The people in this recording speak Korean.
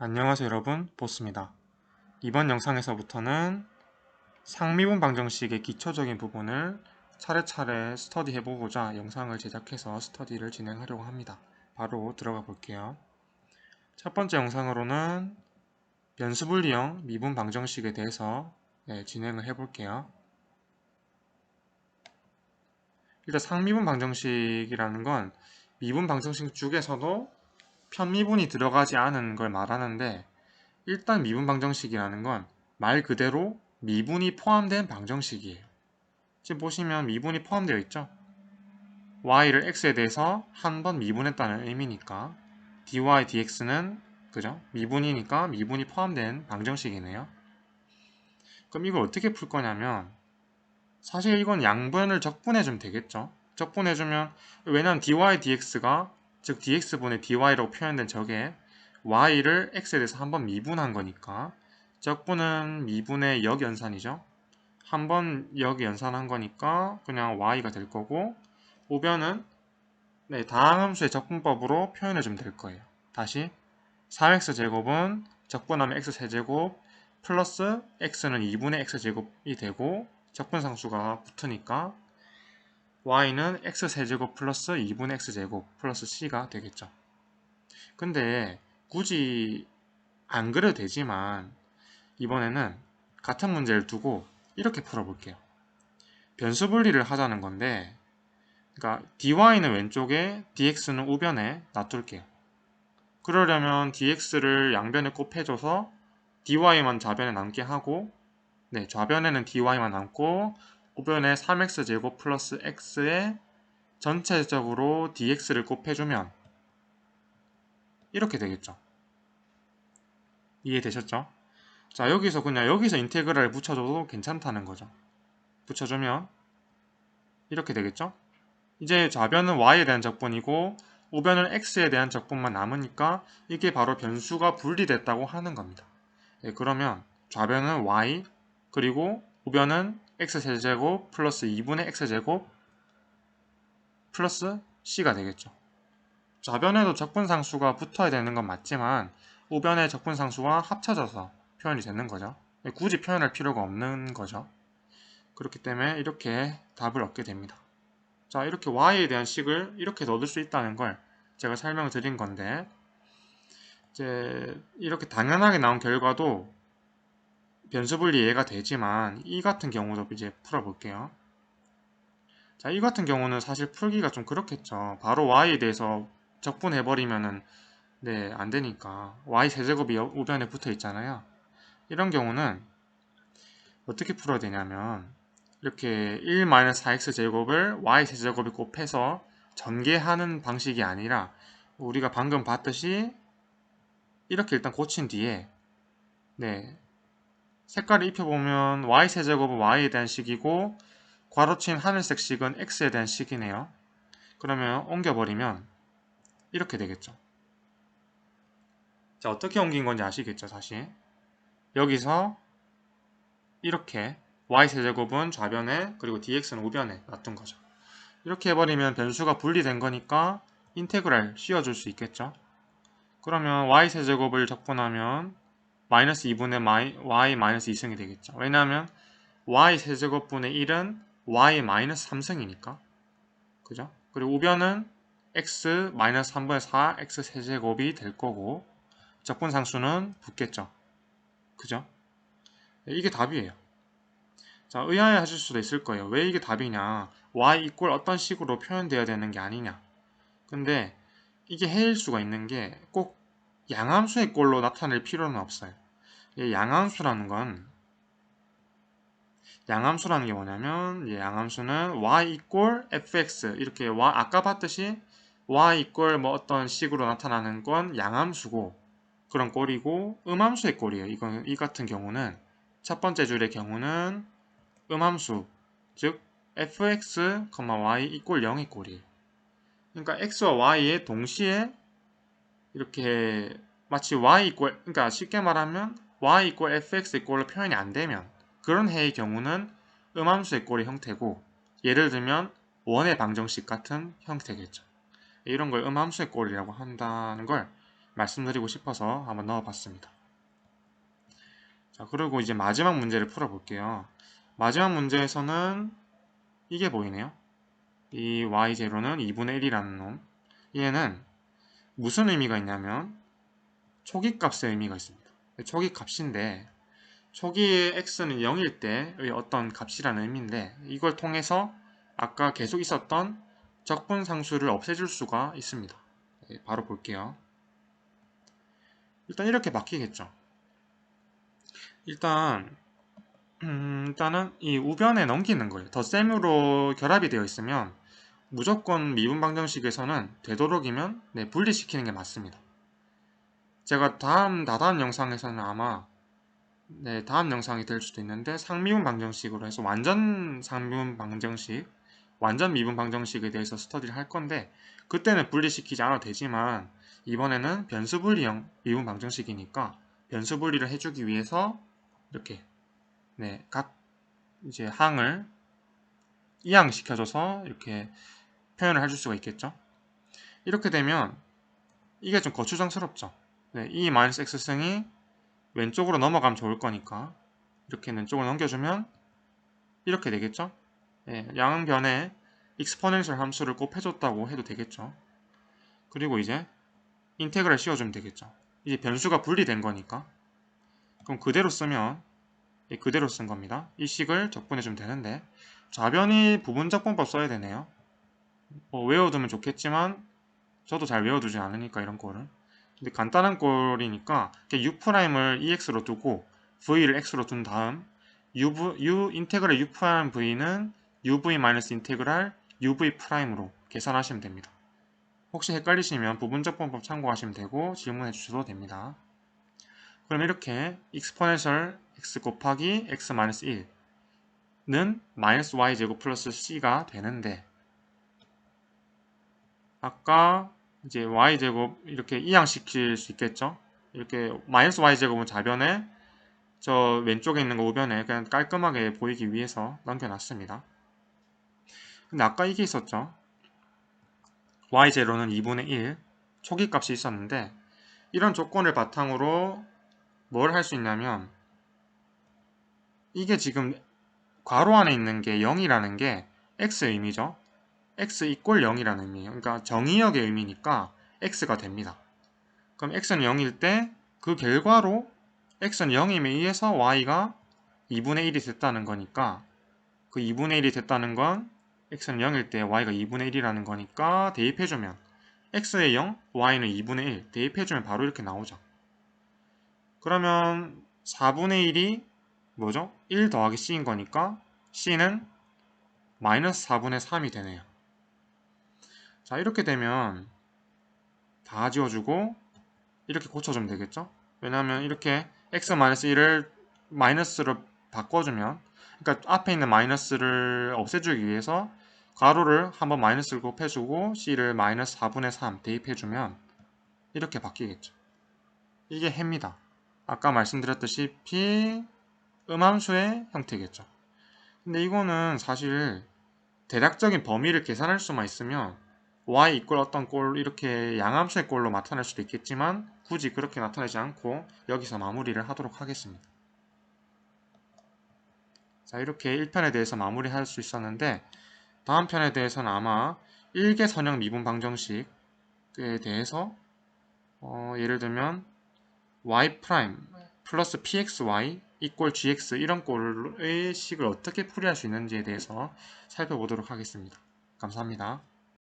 안녕하세요 여러분 보스입니다. 이번 영상에서부터는 상미분 방정식의 기초적인 부분을 차례차례 스터디 해보고자 영상을 제작해서 스터디를 진행하려고 합니다. 바로 들어가 볼게요. 첫 번째 영상으로는 변수분리형 미분 방정식에 대해서 네, 진행을 해볼게요. 일단 상미분 방정식이라는 건 미분 방정식 중에서도 편미분이 들어가지 않은 걸 말하는데 일단 미분 방정식이라는 건 말 그대로 미분이 포함된 방정식이에요. 지금 보시면 미분이 포함되어 있죠? y를 x에 대해서 한 번 미분했다는 의미니까 dy dx는 그죠? 미분이니까 미분이 포함된 방정식이네요. 그럼 이걸 어떻게 풀 거냐면 사실 이건 양변을 적분해주면 되겠죠? 적분해주면 왜냐면 dy dx가 즉 dx분의 dy라고 표현된 적에 y를 x에 대해서 한 번 미분한 거니까 적분은 미분의 역연산이죠. 한 번 역연산한 거니까 그냥 y가 될 거고 우변은 네, 다항함수의 적분법으로 표현해 주면 될 거예요. 다시 3x제곱은 적분하면 x세제곱 플러스 x는 2분의 x제곱이 되고 적분상수가 붙으니까 y는 x세제곱 플러스 2분의 x제곱 플러스 c가 되겠죠. 근데 굳이 안 그래도 되지만 이번에는 같은 문제를 두고 이렇게 풀어볼게요. 변수 분리를 하자는 건데 그러니까 dy는 왼쪽에 dx는 우변에 놔둘게요. 그러려면 dx를 양변에 곱해줘서 dy만 좌변에 남게 하고 네, 좌변에는 dy만 남고 우변에 3x제곱 플러스 x에 전체적으로 dx를 곱해주면 이렇게 되겠죠. 이해되셨죠? 자 여기서 그냥 여기서 인테그랄 붙여줘도 괜찮다는 거죠. 붙여주면 이렇게 되겠죠? 이제 좌변은 y에 대한 적분이고 우변은 x에 대한 적분만 남으니까 이게 바로 변수가 분리됐다고 하는 겁니다. 네, 그러면 좌변은 y 그리고 우변은 x세제곱 플러스 2분의 x제곱 플러스 c가 되겠죠. 좌변에도 적분상수가 붙어야 되는 건 맞지만 우변의 적분상수와 합쳐져서 표현이 되는 거죠. 굳이 표현할 필요가 없는 거죠. 그렇기 때문에 이렇게 답을 얻게 됩니다. 자 이렇게 y에 대한 식을 이렇게 넣을 수 있다는 걸 제가 설명을 드린 건데 이제 이렇게 당연하게 나온 결과도 변수분리 이해가 되지만 이 같은 경우도 이제 풀어볼게요. 자, 이 같은 경우는 사실 풀기가 좀 그렇겠죠. 바로 y에 대해서 적분해버리면은 네, 안 되니까 y 세제곱이 우변에 붙어 있잖아요. 이런 경우는 어떻게 풀어야 되냐면 이렇게 1-4x 제곱을 y 세제곱에 곱해서 전개하는 방식이 아니라 우리가 방금 봤듯이 이렇게 일단 고친 뒤에 네, 색깔을 입혀보면 y세제곱은 y에 대한 식이고 괄호친 하늘색 식은 x에 대한 식이네요. 그러면 옮겨버리면 이렇게 되겠죠. 자 어떻게 옮긴 건지 아시겠죠 사실 여기서 이렇게 y세제곱은 좌변에 그리고 dx는 우변에 놔둔 거죠. 이렇게 해버리면 변수가 분리된 거니까 인테그랄 씌워줄 수 있겠죠. 그러면 y세제곱을 적분하면 마이너스 2분의 마이, y 마이너스 2승이 되겠죠. 왜냐하면 y 세제곱분의 1은 y 마이너스 3승이니까. 그죠? 그리고 우변은 x 마이너스 3분의 4 x 세제곱이 될 거고 적분상수는 붙겠죠. 그죠? 네, 이게 답이에요. 자, 의아해 하실 수도 있을 거예요. 왜 이게 답이냐? y 이꼴 어떤 식으로 표현되어야 되는 게 아니냐? 근데 이게 해일 수가 있는 게 꼭 양함수의 꼴로 나타낼 필요는 없어요. 양함수라는 건 양함수라는 게 뭐냐면 양함수는 y 이꼴 fx 이렇게 아까 봤듯이 y 이꼴 뭐 어떤 식으로 나타나는 건 양함수고 그런 꼴이고 음함수의 꼴이에요. 이건 이 같은 경우는 첫 번째 줄의 경우는 음함수 즉 fx, y 이꼴 0의 꼴이에요. 그러니까 x와 y에 동시에 이렇게 마치 y 이꼴 그러니까 쉽게 말하면 y 이꼴 fx 이꼴로 표현이 안 되면 그런 해의 경우는 음함수의 꼴의 형태고 예를 들면 원의 방정식 같은 형태겠죠. 이런 걸 음함수의 꼴이라고 한다는 걸 말씀드리고 싶어서 한번 넣어봤습니다. 자, 그리고 이제 마지막 문제를 풀어볼게요. 마지막 문제에서는 이게 보이네요. 이 y0는 2분의 1이라는 놈. 얘는 무슨 의미가 있냐면 초기값의 의미가 있습니다. 초기값인데 초기의 x는 0일 때의 어떤 값이라는 의미인데 이걸 통해서 아까 계속 있었던 적분상수를 없애줄 수가 있습니다. 네, 바로 볼게요. 일단 이렇게 바뀌겠죠. 일단 음, 일단은 이 우변에 넘기는 거예요. 덧셈으로 결합이 되어 있으면 무조건 미분 방정식에서는 되도록이면 네, 분리시키는 게 맞습니다. 제가 다음 다다음 영상에서는 아마 네, 다음 영상이 될 수도 있는데 상미분 방정식으로 해서 완전 상미분 방정식, 완전 미분 방정식에 대해서 스터디를 할 건데 그때는 분리시키지 않아도 되지만 이번에는 변수 분리형 미분 방정식이니까 변수 분리를 해주기 위해서 이렇게 네, 각 이제 항을 이항시켜줘서 이렇게 표현을 해줄 수가 있겠죠. 이렇게 되면 이게 좀 거추장스럽죠. 네, 이 마이너스 x승이 왼쪽으로 넘어가면 좋을 거니까 이렇게 왼쪽으로 넘겨주면 이렇게 되겠죠. 네, 양변에 익스포넨셜 함수를 곱해줬다고 해도 되겠죠. 그리고 이제 인테그랄 씌워주면 되겠죠. 이제 변수가 분리된 거니까 그럼 그대로 쓰면 그대로 쓴 겁니다. 이 식을 적분해주면 되는데 좌변이 부분적분법 써야 되네요. 뭐 외워두면 좋겠지만 저도 잘 외워두지 않으니까 이런 꼴은 근데 간단한 꼴이니까 u'을 ex로 두고 v를 x로 둔 다음 u, 인테그랄 u' v는 uv 마이너스 인테그랄 uv''으로 계산하시면 됩니다. 혹시 헷갈리시면 부분적 분법 참고하시면 되고 질문해 주셔도 됩니다. 그럼 이렇게 exponential x 곱하기 x 마이너스 1는 마이너스 y제곱 플러스 c가 되는데 아까 이제 y제곱 이렇게 이항시킬 수 있겠죠? 이렇게 마이너스 y제곱은 좌변에 저 왼쪽에 있는 거 우변에 그냥 깔끔하게 보이기 위해서 남겨놨습니다. 근데 아까 이게 있었죠? y0는 2분의 1 초기값이 있었는데 이런 조건을 바탕으로 뭘 할 수 있냐면 이게 지금 괄호 안에 있는 게 0이라는 게 x의 의미죠. X 이꼴 0이라는 의미예요. 그러니까 정의역의 의미니까 x가 됩니다. 그럼 x는 0일 때 그 결과로 x는 0임에 의해서 y가 2분의 1이 됐다는 거니까 그 2분의 1이 됐다는 건 x는 0일 때 y가 2분의 1이라는 거니까 대입해주면 x의 0, y는 2분의 1 대입해주면 바로 이렇게 나오죠. 그러면 4분의 1이 뭐죠? 1 더하기 c인 거니까 c는 마이너스 4분의 3이 되네요. 자 이렇게 되면 다 지워주고 이렇게 고쳐주면 되겠죠? 왜냐하면 이렇게 x-1을 마이너스로 바꿔주면 그러니까 앞에 있는 마이너스를 없애주기 위해서 가로를 한번 마이너스를 곱해주고 c를 마이너스 4분의 3 대입해주면 이렇게 바뀌겠죠. 이게 해입니다. 아까 말씀드렸다시피 음함수의 형태겠죠. 근데 이거는 사실 대략적인 범위를 계산할 수만 있으면 y 이꼴 어떤 꼴 이렇게 양함수의 꼴로 나타낼 수도 있겠지만 굳이 그렇게 나타내지 않고 여기서 마무리를 하도록 하겠습니다. 자 이렇게 1편에 대해서 마무리할 수 있었는데 다음 편에 대해서는 아마 1개 선형 미분 방정식에 대해서 어, 예를 들면 y' 플러스 pxy 이꼴 gx 이런 꼴의 식을 어떻게 풀이할 수 있는지에 대해서 살펴보도록 하겠습니다. 감사합니다.